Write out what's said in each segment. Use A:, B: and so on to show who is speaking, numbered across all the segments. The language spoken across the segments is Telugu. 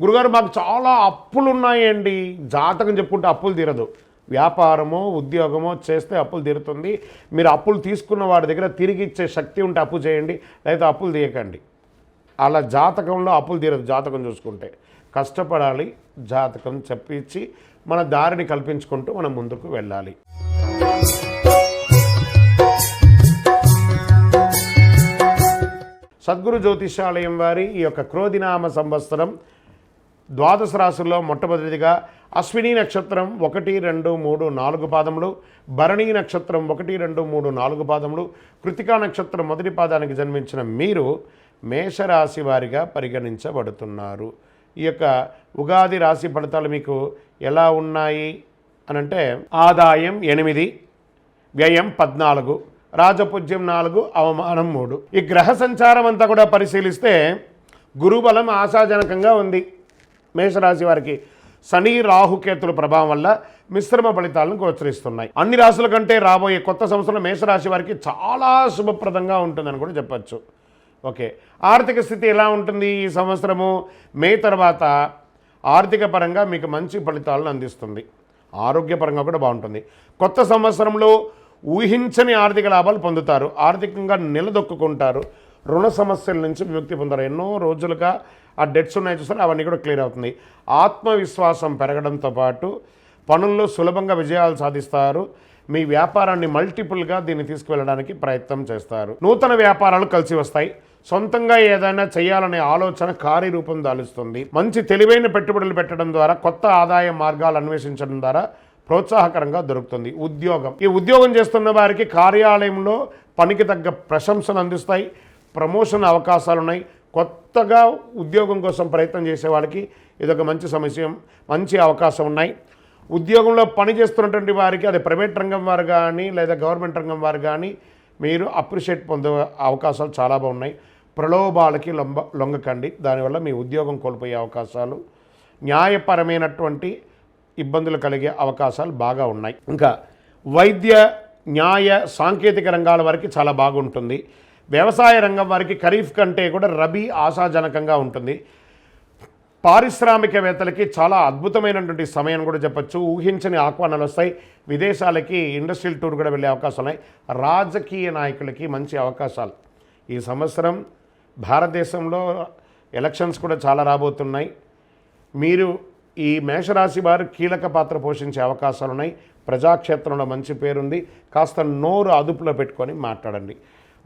A: గురుగారు మాకు చాలా అప్పులు ఉన్నాయండి జాతకం చెప్పుకుంటే అప్పులు తీరదు. వ్యాపారమో ఉద్యోగమో చేస్తే అప్పులు తీరుతుంది. మీరు అప్పులు తీసుకున్న వాడి దగ్గర తిరిగి ఇచ్చే శక్తి ఉంటే అప్పు చేయండి లేదా అప్పులు తీయకండి. అలా జాతకంలో అప్పులు తీరదు జాతకం చూసుకుంటే. కష్టపడాలి జాతకం చెప్పించి మన దారిని కల్పించుకుంటూ మనం ముందుకు వెళ్ళాలి. సద్గురు జ్యోతిషాలయం వారి ఈ యొక్క క్రోధినామ సంవత్సరం ద్వాదశ రాశుల్లో మొట్టమొదటిగా అశ్విని నక్షత్రం ఒకటి రెండు మూడు నాలుగు పాదములు భరణి నక్షత్రం ఒకటి రెండు మూడు నాలుగు పాదములు కృతికా నక్షత్రం మొదటి పాదానికి జన్మించిన మీరు మేషరాశి వారిగా పరిగణించబడుతున్నారు. ఈ యొక్క ఉగాది రాశి ఫలితాలు మీకు ఎలా ఉన్నాయి అనంటే ఆదాయం ఎనిమిది వ్యయం పద్నాలుగు రాజపూజ్యం నాలుగు అవమానం మూడు. ఈ గ్రహ సంచారం అంతా కూడా పరిశీలిస్తే గురుబలం ఆశాజనకంగా ఉంది. మేషరాశి వారికి శని రాహుకేతుల ప్రభావం వల్ల మిశ్రమ ఫలితాలను గోచరిస్తున్నాయి. అన్ని రాశుల కంటే రాబోయే కొత్త సంవత్సరం మేషరాశి వారికి చాలా శుభప్రదంగా ఉంటుందని కూడా చెప్పచ్చు. ఓకే. ఆర్థిక స్థితి ఎలా ఉంటుంది ఈ సంవత్సరము? మే తర్వాత ఆర్థిక పరంగా మీకు మంచి ఫలితాలను అందిస్తుంది. ఆరోగ్యపరంగా కూడా బాగుంటుంది. కొత్త సంవత్సరంలో ఊహించని ఆర్థిక లాభాలు పొందుతారు. ఆర్థికంగా నిలదొక్కుంటారు రుణ సమస్యల నుంచి విముక్తి పొందారు. ఎన్నో రోజులుగా ఆ డెట్స్ ఉన్నాయి చూసారు? అవన్నీ కూడా క్లియర్ అవుతుంది ఆత్మవిశ్వాసం పెరగడంతో పాటు పనుల్లో సులభంగా విజయాలు సాధిస్తారు. మీ వ్యాపారాన్ని మల్టిపుల్గా దీన్ని తీసుకువెళ్ళడానికి ప్రయత్నం చేస్తారు. నూతన వ్యాపారాలు కలిసి వస్తాయి. సొంతంగా ఏదైనా చేయాలనే ఆలోచన కార్యరూపం దాలుస్తుంది. మంచి తెలివైన పెట్టుబడులు పెట్టడం ద్వారా కొత్త ఆదాయ మార్గాలు అన్వేషించడం ద్వారా ప్రోత్సాహకరంగా దొరుకుతుంది. ఉద్యోగం. ఈ ఉద్యోగం చేస్తున్న వారికి కార్యాలయంలో పనికి తగ్గ ప్రశంసలు అందిస్తాయి. ప్రమోషన్ అవకాశాలు ఉన్నాయి కొత్తగా ఉద్యోగం కోసం ప్రయత్నం చేసే వాళ్ళకి ఇదొక మంచి సమస్య మంచి అవకాశం ఉన్నాయి. ఉద్యోగంలో పనిచేస్తున్నటువంటి వారికి అది ప్రైవేట్ రంగం వారు కానీ లేదా గవర్నమెంట్ రంగం వారు కానీ మీరు అప్రిషియేట్ పొందే అవకాశాలు చాలా బాగున్నాయి. ప్రలోభాలకి లొంబ లొంగకండి. దానివల్ల మీ ఉద్యోగం కోల్పోయే అవకాశాలు న్యాయపరమైనటువంటి ఇబ్బందులు కలిగే అవకాశాలు బాగా ఉన్నాయి. ఇంకా వైద్య న్యాయ సాంకేతిక రంగాల వారికి చాలా బాగుంటుంది. వ్యవసాయ రంగం వారికి ఖరీఫ్ కంటే కూడా రబీ ఆశాజనకంగా ఉంటుంది. పారిశ్రామికవేత్తలకి చాలా అద్భుతమైనటువంటి సమయం కూడా చెప్పొచ్చు. ఊహించని ఆహ్వానాలు వస్తాయి. విదేశాలకి ఇండస్ట్రియల్ టూర్ కూడా వెళ్ళే అవకాశాలు ఉన్నాయి. రాజకీయ నాయకులకి మంచి అవకాశాలు. ఈ సంవత్సరం భారతదేశంలో ఎలక్షన్స్ కూడా చాలా రాబోతున్నాయి. మీరు ఈ మేషరాశి వారు కీలక పాత్ర పోషించే అవకాశాలు ఉన్నాయి. ప్రజాక్షేత్రంలో మంచి పేరుంది. కాస్త నోరు అదుపులో పెట్టుకొని మాట్లాడండి.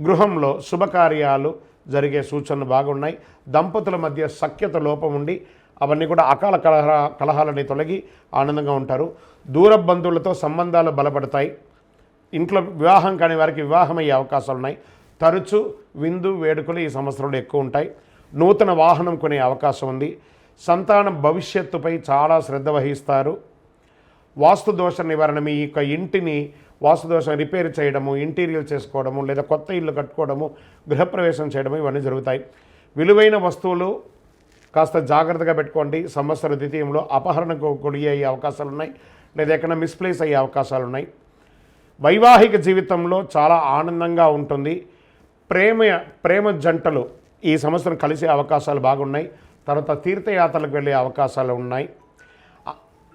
A: గృహంలో శుభకార్యాలు జరిగే సూచనలు బాగున్నాయి. దంపతుల మధ్య సఖ్యత లోపం ఉండి అవన్నీ కూడా అకాల కలహ కలహాలని తొలగి ఆనందంగా ఉంటారు. దూర బంధువులతో సంబంధాలు బలపడతాయి. ఇంట్లో వివాహం కాని వారికి వివాహం అయ్యే అవకాశాలు ఉన్నాయి తరచు విందు వేడుకలు ఈ సంవత్సరంలో ఎక్కువ ఉంటాయి. నూతన వాహనం కొనే అవకాశం ఉంది. సంతానం భవిష్యత్తుపై చాలా శ్రద్ధ వహిస్తారు. వాస్తు దోష నివారణ మీ యొక్క ఇంటిని వాసుదోషం రిపేర్ చేయడము ఇంటీరియర్ చేసుకోవడము లేదా కొత్త ఇల్లు కట్టుకోవడము గృహప్రవేశం చేయడము ఇవన్నీ జరుగుతాయి. విలువైన వస్తువులు కాస్త జాగ్రత్తగా పెట్టుకోండి. సంవత్సర ద్వితీయంలో అపహరణకు గురి అయ్యే అవకాశాలు ఉన్నాయి లేదా ఎక్కడ మిస్ప్లేస్ అయ్యే అవకాశాలు ఉన్నాయి. వైవాహిక జీవితంలో చాలా ఆనందంగా ఉంటుంది. ప్రేమ ప్రేమ జంటలు ఈ సంవత్సరం కలిసే అవకాశాలు బాగున్నాయి. తర్వాత తీర్థయాత్రలకు వెళ్ళే అవకాశాలు ఉన్నాయి.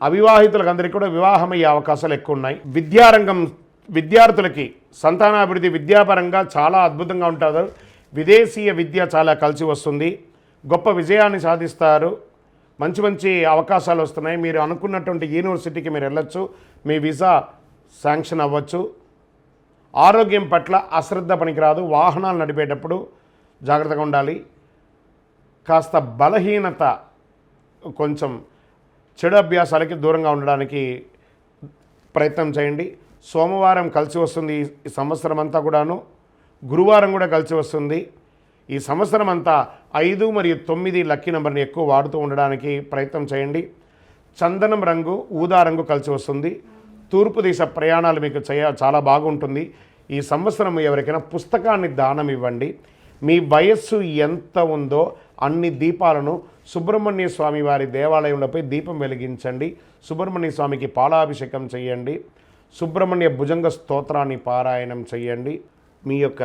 A: అవివాహితులకు అందరికీ కూడా వివాహం అయ్యే అవకాశాలు ఎక్కువ ఉన్నాయి విద్యారంగం విద్యార్థులకి సంతానాభివృద్ధి విద్యాపరంగా చాలా అద్భుతంగా ఉంటారు. విదేశీయ విద్య చాలా కలిసి వస్తుంది. గొప్ప విజయాన్ని సాధిస్తారు. మంచి మంచి అవకాశాలు వస్తున్నాయి. మీరు అనుకున్నటువంటి యూనివర్సిటీకి మీరు వెళ్ళొచ్చు. మీ వీసా శాంక్షన్ అవ్వచ్చు. ఆరోగ్యం పట్ల అశ్రద్ధ పనికిరాదు. వాహనాలు నడిపేటప్పుడు జాగ్రత్తగా ఉండాలి. కాస్త బలహీనత కొంచెం చెడు అభ్యాసాలకి దూరంగా ఉండడానికి ప్రయత్నం చేయండి. సోమవారం కలిసి వస్తుంది ఈ- సంవత్సరం అంతా కూడాను. గురువారం కూడా కలిసి వస్తుంది. ఈ సంవత్సరం అంతా ఐదు మరియు తొమ్మిది లక్కీ నెంబర్ని ఎక్కువ వాడుతూ ఉండడానికి ప్రయత్నం చేయండి. చందనం రంగు ఊదా రంగు కలిసి వస్తుంది. తూర్పు దిశ ప్రయాణాలు మీకు చేయ చాలా బాగుంటుంది. ఈ సంవత్సరం ఎవరికైనా పుస్తకాన్ని దానం ఇవ్వండి. మీ వయస్సు ఎంత ఉందో అన్ని దీపాలను సుబ్రహ్మణ్య స్వామి వారి దేవాలయంలోపై దీపం వెలిగించండి. సుబ్రహ్మణ్య స్వామికి పాలాభిషేకం చేయండి. సుబ్రహ్మణ్య భుజంగ స్తోత్రాన్ని పారాయణం చేయండి. మీ యొక్క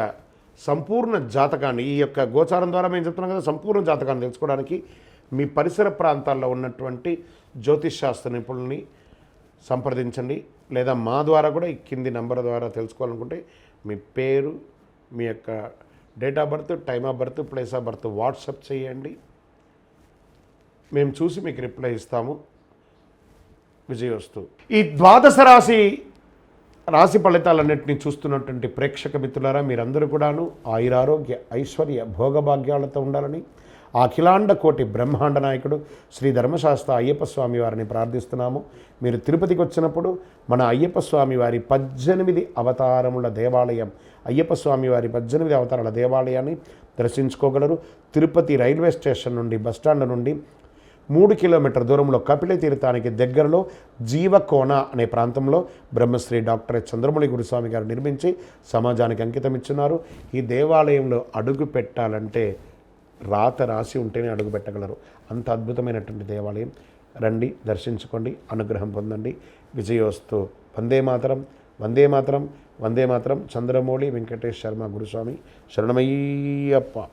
A: సంపూర్ణ జాతకాన్ని ఈ యొక్క గోచారం ద్వారా మేము చెప్తున్నాం కదా సంపూర్ణ జాతకాన్ని తెలుసుకోవడానికి మీ పరిసర ప్రాంతాల్లో ఉన్నటువంటి జ్యోతిష్ శాస్త్ర నిపుణుల్ని సంప్రదించండి. లేదా మా ద్వారా కూడా ఈ కింది నంబర్ ద్వారా తెలుసుకోవాలనుకుంటే మీ పేరు మీ యొక్క date of birth time of birth place of birth WhatsApp చేయండి. మేము చూసి మీకు రిప్లై ఇస్తాము. విజయవస్తు ఈ ద్వాదశ రాశి రాశి ఫలితాలన్నింటినీ చూస్తున్నటువంటి ప్రేక్షక మిత్రులారా మీరందరూ కూడాను ఆయురారోగ్య ఐశ్వర్య భోగభాగ్యాలతో ఉండాలని అఖిలాండ కోటి బ్రహ్మాండ నాయకుడు శ్రీ ధర్మశాస్త్ర అయ్యప్ప స్వామి వారిని ప్రార్థిస్తున్నాము. మీరు తిరుపతికి వచ్చినప్పుడు మన అయ్యప్ప స్వామి వారి పద్దెనిమిది అవతారముల దేవాలయం అయ్యప్ప స్వామి వారి పద్దెనిమిది అవతారాల దేవాలయాన్ని దర్శించుకోగలరు. తిరుపతి రైల్వే స్టేషన్ నుండి బస్టాండ్ నుండి మూడు కిలోమీటర్ దూరంలో కపిల తీర్థానికి దగ్గరలో జీవకోన అనే ప్రాంతంలో బ్రహ్మశ్రీ డాక్టర్ చంద్రమౌళి గురుస్వామి గారు నిర్మించి సమాజానికి అంకితం ఇచ్చున్నారు ఈ దేవాలయంలో అడుగు పెట్టాలంటే రాత రాసి ఉంటేనే అడుగు పెట్టగలరు. అంత అద్భుతమైనటువంటి దేవాలయం. రండి దర్శించుకోండి అనుగ్రహం పొందండి. విజయోస్తు. వందే మాతరం వందే మాతరం వందే మాతరం. చంద్రమౌళి వెంకటేష్ శర్మ గురుస్వామి. శరణమయ్యప్ప.